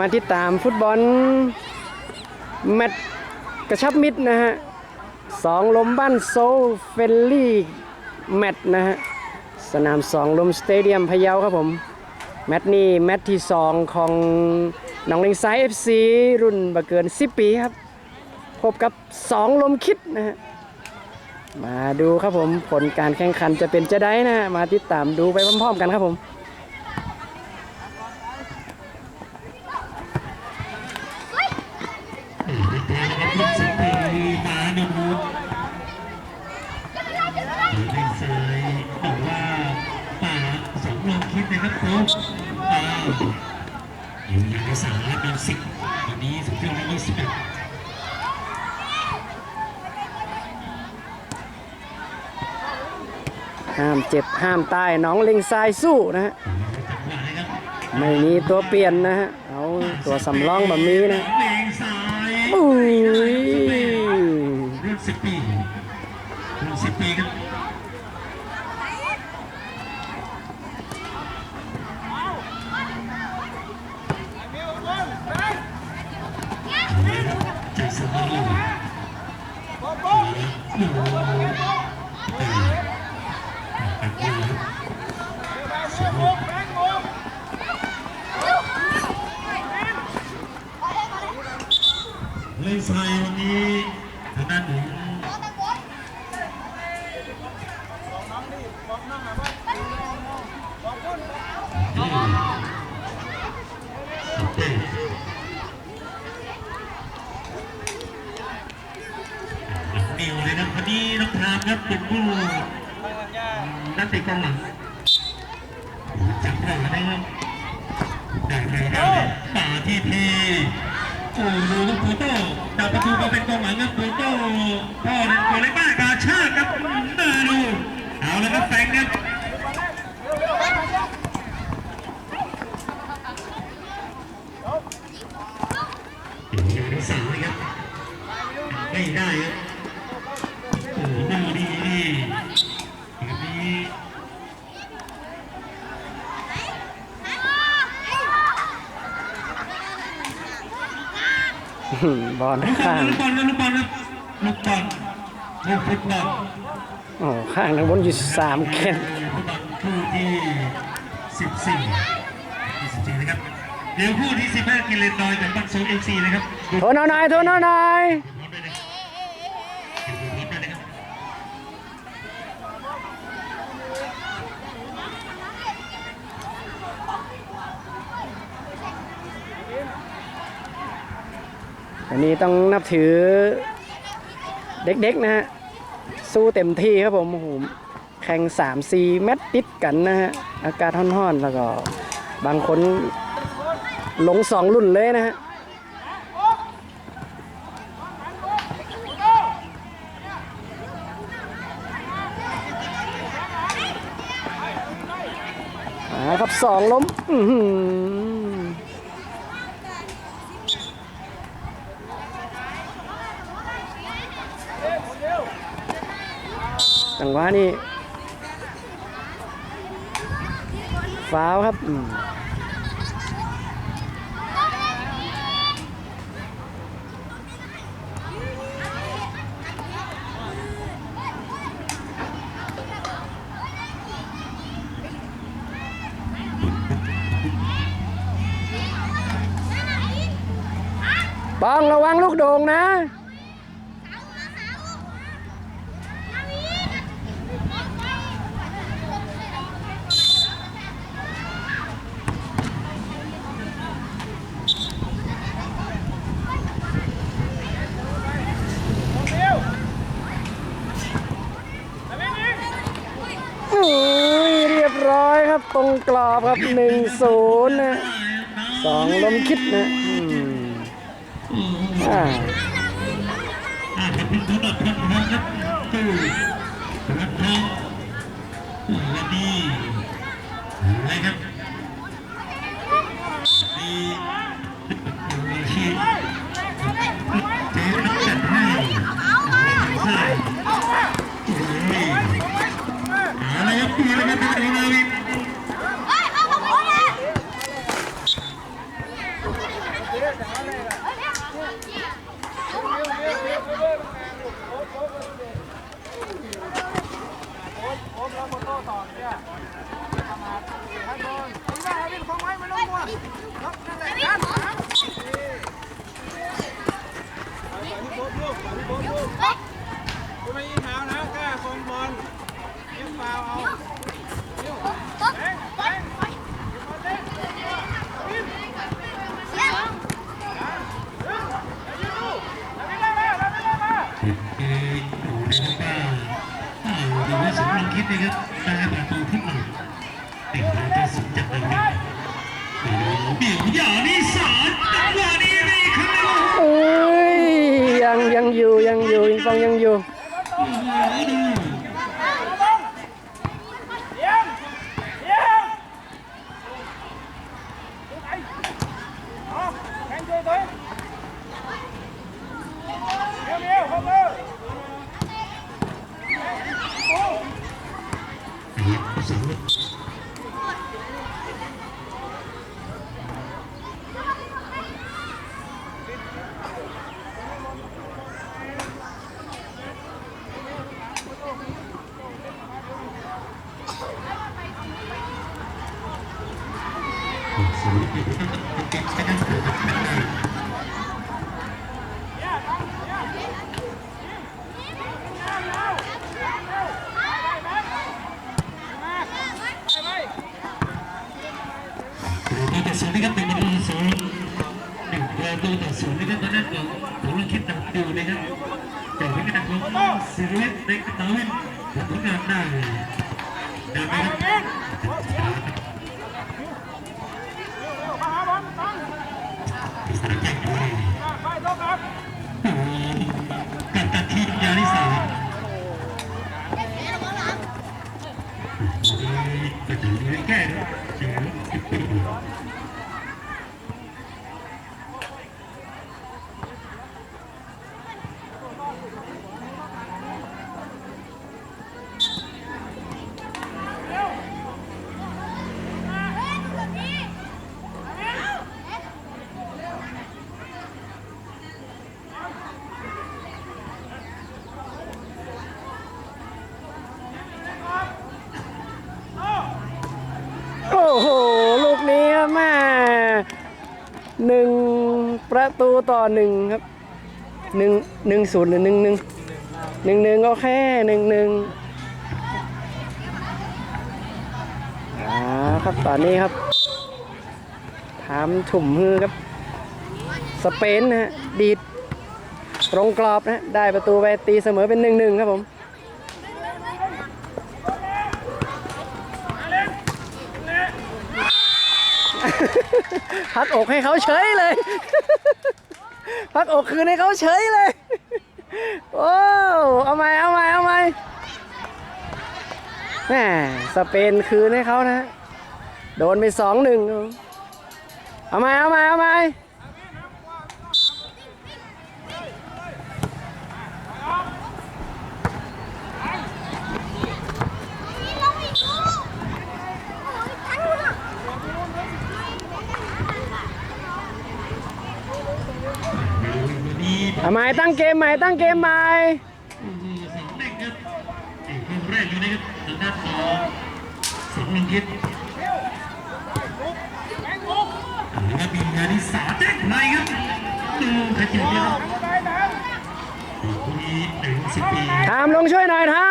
มาติดตามฟุตบอลแมตช์กระชับมิตรนะฮะสองลมบ้านโซลเฟลลี่แมตช์นะฮะสนามสองลมสเตเดียมพะเยาครับผม แมตช์นี้แมตช์ที่2ของหนองเลงไซ้าย FC รุ่นบะเกิน 10 ปีครับ พบกับ2ลมคิดนะฮะมาดูครับผมผลการแข่งขันจะเป็นจะได้นะฮะมาติดตามดูไปพร้อมๆกันครับผม คิดนะครับโค้ชป่าอยู่อย่างสามและเป็นสิบวันนี้สุดยอดที่ยี่สิบเอ็ดห้ามเจ็บห้ามตายน้องเล็งทรายสู้นะฮะจังหวะนะครับไม่มีตัวเปลี่ยนนะฮะเอาตัวสำรองแบบนี้นะเลงซ้ายอุ้ยรุ่นสิบปีรุ่นสิบปีครับ ใจสบายโอ้โหเล่นไฟวันนี้ทางด้านหนึ่งนิวเลยนะวันนี้ น้องพรามครับเป็นผู้นักเตะกองหลังจับได้นะครับได้ใครได้ป่าที่พีโอ้โหลูกโปโต้ดับประตูมาเป็นกองหลังครับโปโต้พ่อเป็นตัวเล็กมากกาชาติครับน่าดูเอาแล้วครับแฟงครับอยู่ใสามนะครับไม่ได้ครับโอ้โหดูดีดีแบบนี้ บอลข้างลูกบอลลูกบอลลูกบอลลูกฟุตบอลโอ้ข้างทางบอลอยู่สามแคนฟุตบอลคู่ที่สิบสี่ที่สิบสี่นะครับเดี๋ยวคู่ที่สิบห้ากิเลนน้อยกับบังโซเอฟซีนะครับโทนเอาหน่อยโทนเอาหน่อย พร้อมด้วยนะครับดูพร้อมด้วยนะครับ อันนี้ต้องนับถือเด็กๆนะฮะ สู้เต็มที่ครับผมโอ้โหแข่ง3 4เม็ดติดกันนะฮะ อากาศร้อนๆ แล้วก็บางคนลงสองรุ่นเลยนะฮะครับสองล้ม อือหือจังห วะนี้ฟาวครับป้องระวังลูกโด่งนะ โอ้ยเรียบร้อยครับ ตรงกรอบครับหนึ่งศูนย์นะสองลมคิดนะอืมอ่าอ่าขอบคุณสำหรับพันครับตู้พันทองวันนี้อะไรครับ นะครับได้ประตูขึ้นมาเป็นประตูสุดจากตรงนี้เบี่ยงอย่านี้สารจังหวะนี้นี่คือ เอ้ยยังยังอยู่ยังอยู่ยิงปองยังอยู่ โอ้โหดู แข่งช่วยตัวเร็วเร็วเข้าเลย ประตูต่ศูนย์นะครับเป็นประตูต่อศูนย์หนึ่งประตูต่ศูนย์นะครับตอนนั้นของผมลองคิดหนักดูนะครับแต่ที่เป็นหนักของสิริเวชเด็กตาวินผลงานได้เดินไปครับ มาหาบอลตั้ง สารแข่งด้วย ไปโต๊ะครับ โอ้โห กับตัดทีมยานิสาก็ถือว่แก้นะเสียสิบปี โอ้โห ลูกนี้ครับแม่ หนึ่งประตูต่อหนึ่งครับหนึ่งหนึ่งศูนย์หรือหนึ่งหนึ่งหนึ่งหนึ่งโอเคหนึ่งหนึ่งอ่าครับตอนนี้ครับถามถุ่มมือครับ สเปนนะฮะดีดตรงกรอบนะฮะได้ประตูไปตีเสมอเป็นหนึ่งหนึ่งครับผม พักอกให้เขาเฉยเลย พักอกคืนให้เขาเฉยเลย โอ้เอาไหมเอาไหมเอาไหมแหมสเปนคืนให้เขานะ โดนไปสองหนึ่งเอาไหมเอาไหมเอาไหม นี่เอาไหมตั้งเกมใหม่ตั้งเกมใหม่โอ้โหสองเด้งครับเอกคนแรกอยู่นะครับทางด้านของสองลงคิดแล้วมีงานที่สาเด้งในครับดูขยันเนี่ยมีหนึ่งสิบปีทำลงช่วยหน่อยทำ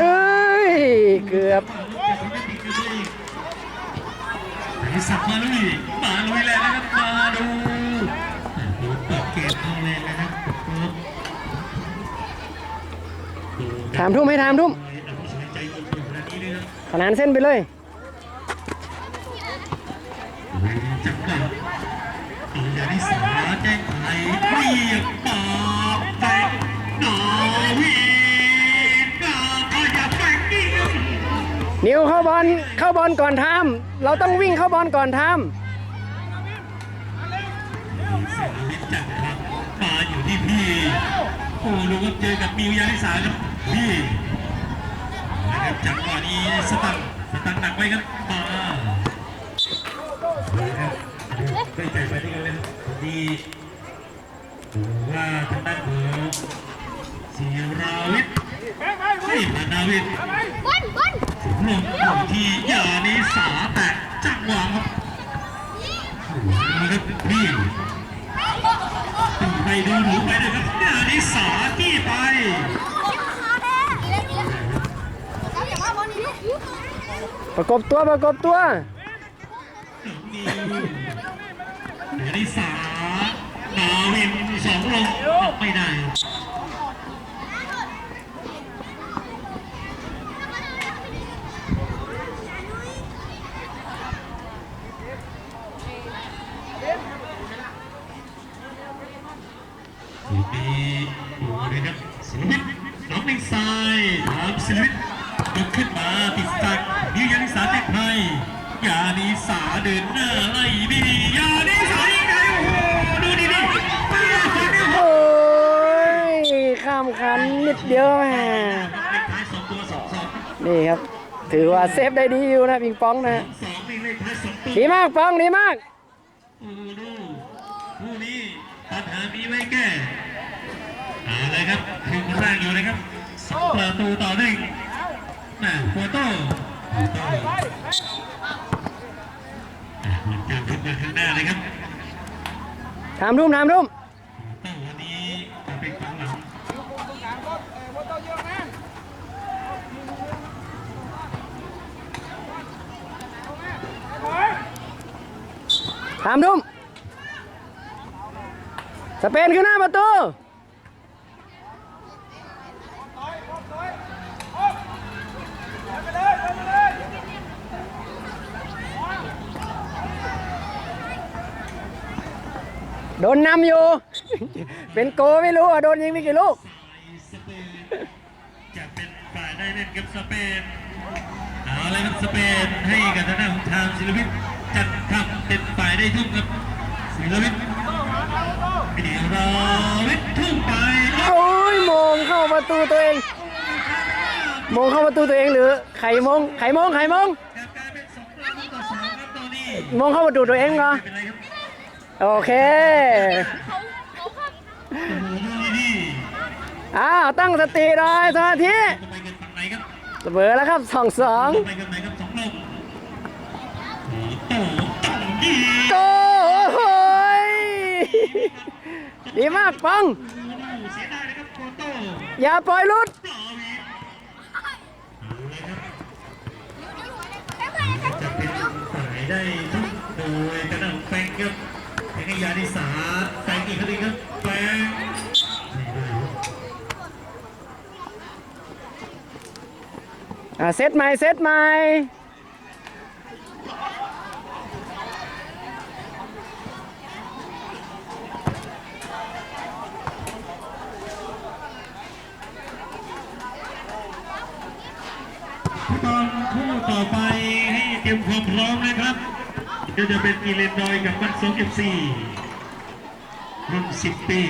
เอ้ย เกือบ ไอ้สับมาลุยมาลุยแล้วนะครับมาดูดูเปิดเกมเอาเลยนะครับถามทุ่มให้ถามทุ่มใจเย็นอยู่นาทีนี้นะขนานเส้นไปเลยจังหวะตียานิสาแจ้งไขเรียกปากแตกหนาวี นิวเข้าบอลเข้าบอลก่อนทำเราต้องวิ่งเข้าบอลก่อนทเสียวิทย์จัดครับมาอยู่ที่พี่โอ้ดูครับเจอกับมิวยานิสาครับพี่นะครับจังหวะนี้สตังสตังหนักไว้ครับมาครับได้ใจไปด้วยกันเลยดีดูว่าทางด้านของศิราวิทย์ให้มานาวิทย์บนบน ลงอยู่ที่ยานิสาแต่จังหวะครับนี่ครับพี่ไปดูหนูไปเลยครับยานิสาที่ไปประกบตัวประกบตัวนี่ยานิสานาวินสองลงไม่ได้ มีดูเลยครับศิลปินน้องในทรายถามศิลปินยกขึ้นมาติดสักนิวยานิสาเต็กไทยยานิสาเดินหน้าไล่ดียานิสาอีกไงโอ้โหดูดิดิป้าคนนี้โอ้ยข้ามคันนิดเดียวแหมเลขท้ายสองตัวสองสองนี่ครับ ถือว่าเซฟได้ดีอยู่นะปิงปองนะสองนี่เลขท้ายสองตัวดีมากปองดีมากโอ้ดูคู่นี้ปัญหามีไว้แก้ เอาเลยครับครึ่งแรกอยู่นะครับสองประตูต่อหนึ่งน่ะโฟโต้โฟโต้อะมันจะขึ้นมาข้างหน้าเลยครับถามรุ่มถามรุ่มโฟโต้วันนี้จะเป็นของหลังถามรุ่มสเปนขึ้นหน้าประตู นนำอยู่ เป็นโกไม่รู้อะโดนยิงไปกี่ลูกสเปนจะเป็นฝ่ายได้เล่นกับสเปนเอาเลยครับสเปนให้กับทางด้านของทางศิลปินจันทำเป็นฝ่ายได้ทุ่มครับศิลปินเดี๋ยวรอวิทย์ทุ่มไปโอ้ยมงเข้าประตูตัวเองมงเข้าประตูตัวเองหรือไข่มงไข่มงไข่มงจะกลายเป็นสองประตูต่อสองครับตอนนี้มงเข้าประตูตัวเองเหรอ โอเคโอ้โหดูดีอ้าวตั้งสติหน่อยสมาธิๆจะไปกันฝั่งไหนครับเสมอแล้วครับสองสองจะไปกันไหนครับสองลมโอ้โหต้องดีโกโอ้ยดีมากปังเสียดายนะครับโคโต้อย่าปล่อยหลุดปลาวีเอาเลยครับจะเป็นฝ่ายได้ทุกโดยกระดังแฟงครับให้ ยาดิสาแฟงอีกครั้งครับแฟงไม่ได้ครับอ่าเซตใหม่เซตใหม่ตอนคู่ต่อไปให้เตรียมความพร้อมนะครับ ก็จะเป็นอีเลนดอยกับมันสองเอฟซีรุ่นสิบปี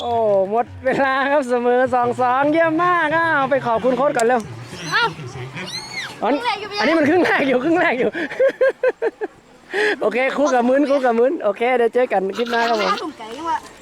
โอ้หมดเวลาครับเสมอสองสองเยี่ยมมากอ้าวไปขอบคุณโค้ชก่อนเร็วเอ้าสองครับอันอันนี้มันครึ่งแรกอยู่ครึ่งแรกอยู่ โอเคคู่กับมึนคู่กับมึนโอเคเดี๋ยวเจอกันคลิปหน้าครับผมถุงไก่